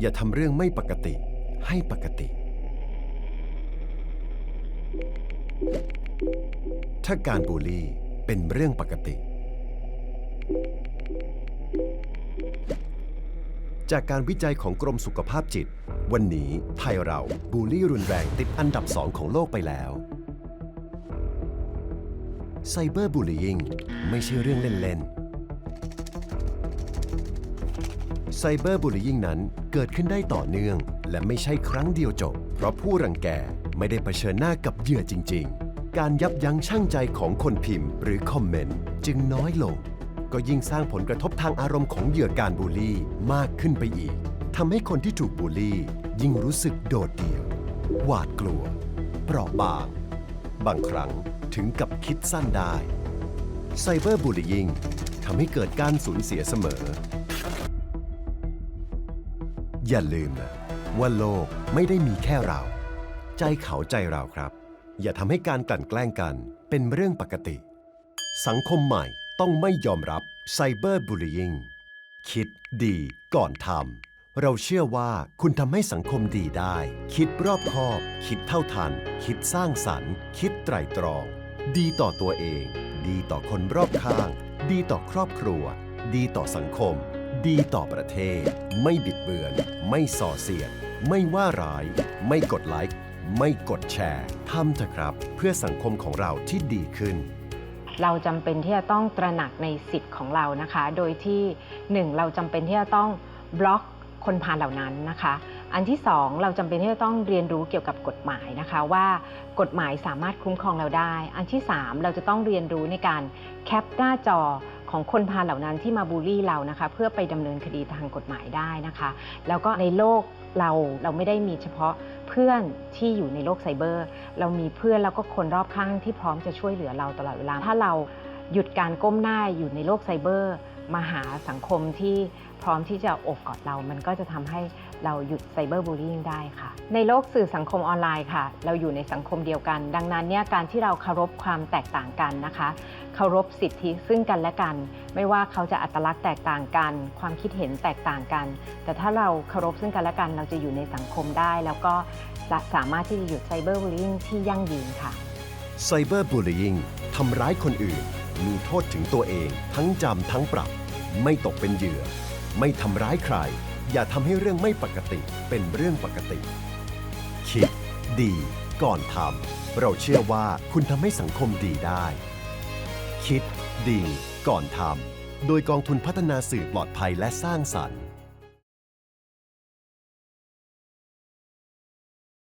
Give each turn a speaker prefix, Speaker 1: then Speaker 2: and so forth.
Speaker 1: อย่าทำเรื่องไม่ปกติให้ปกติ ถ้าการบูลลี่เป็นเรื่องปกติ จากการวิจัยของกรมสุขภาพจิต วันนี้ไทยเราบูลลี่รุนแรงติดอันดับสองของโลกไปแล้วไซเบอร์บูล y ิ n งไม่ใช่เรื่องเล่นๆ ไซเบอร์บูล y ิงนั้นเกิดขึ้นได้ต่อเนื่อง และไม่ใช่ครั้งเดียวจบ เพราะผู้รังแกไม่ได้เผชิญหน้ากับเหยื่อจริง ๆ การยับยั้งชั่งใจของคนพิมพ์ หรือคอมเมนต์จึงน้อยลง ก็ยิ่งสร้างผลกระทบทางอารมณ์ของเหยื่อการบูลลี่มากขึ้นไปอีกทำให้คนที่ถูกบูลลี่ ยิ่งรู้สึกโดดเดี่ยว หวาดกลัว เปราะบาง บางครั้งถึงกับคิดสั้นได้ไซเบอร์บูล y ิงทำให้เกิดการสูญเสียเสมอ อย่าลืมนะว่าโลกไม่ได้มีแค่เรา ใจเขาใจเราครับ อย่าทำให้การกลั่นแกล้งกันเป็นเรื่องปกติ สังคมใหม่ต้องไม่ยอมรับไซเบอร์บูล y ิงคิดดีก่อนทำเราเชื่อว่าคุณทำให้สังคมดีได้ คิดรอบคอบ คิดเท่าทัน คิดสร้างสรรค์ คิดไตรตรอง ดีต่อตัวเอง ดีต่อคนรอบข้าง ดีต่อครอบครัว ดีต่อสังคม ดีต่อประเทศ ไม่บิดเบือน ไม่ส่อเสียด ไม่ว่าร้าย ไม่กดไลค์ ไม่กดแชร์ทำเถอะครับ เพื่อสังคมของเราที่ดีขึ้น
Speaker 2: เราจำเป็นที่จะต้องตระหนักในสิทธิ์ของเรานะคะ โดยที่หนึ่งเราจำเป็นที่จะต้องบล็อกคนพาลเหล่านั้นนะคะ อันที่สองเราจำเป็นที่จะต้องเรียนรู้เกี่ยวกับกฎหมายนะคะว่ากฎหมายสามารถคุ้มครองเราได้ อันที่สามเราจะต้องเรียนรู้ในการแคปหน้าจอ ของคนพาลเหล่านั้นที่มาบูลลี่เรานะคะ เพื่อไปดำเนินคดีทางกฎหมายได้นะคะ แล้วก็ในโลกเราเราไม่ได้มีเฉพาะเพื่อนที่อยู่ในโลกไซเบอร์ เรามีเพื่อนแล้วก็คนรอบข้างที่พร้อมจะช่วยเหลือเราตลอดเวลา ถ้าเราหยุดการก้มหน้าอยู่ในโลกไซเบอร์ มาหาสังคมที่พร้อมที่จะอบกอดเรา มันก็จะทำให้เราหยุดไซเบอร์บูล y ิ n งได้ค่ะ ในโลกสื่อสังคมออนไลน์ค่ะ เราอยู่ในสังคมเดียวกัน ดังนั้นเนี่ยการที่เราเคารพความแตกต่างกันนะคะ เคารพสิทธิซึ่งกันและกัน ไม่ว่าเขาจะอัตลักษณ์แตกต่างกัน ความคิดเห็นแตกต่างกัน แต่ถ้าเราเคารพซึ่งกันและกัน เราจะอยู่ในสังคมได้ แล้วก็สามารถที่จะหยุดไซเบอร์บูล y ิ n งที่ยั่งยืนค่ะ
Speaker 1: ไซเบอร์บูล y ิ n งทำร้ายคนอื่น มีโทษถึงตัวเองทั้งจำทั้งปรับ ไม่ตกเป็นเหยื่อ ไม่ทำร้ายใคร อย่าทำให้เรื่องไม่ปกติเป็นเรื่องปกติ คิด ดี ก่อนทำเราเชื่อว่าคุณทำให้สังคมดีได้ คิด ดี ก่อนทำโดยกองทุนพัฒนาสื่อปลอดภัยและสร้างสรรค์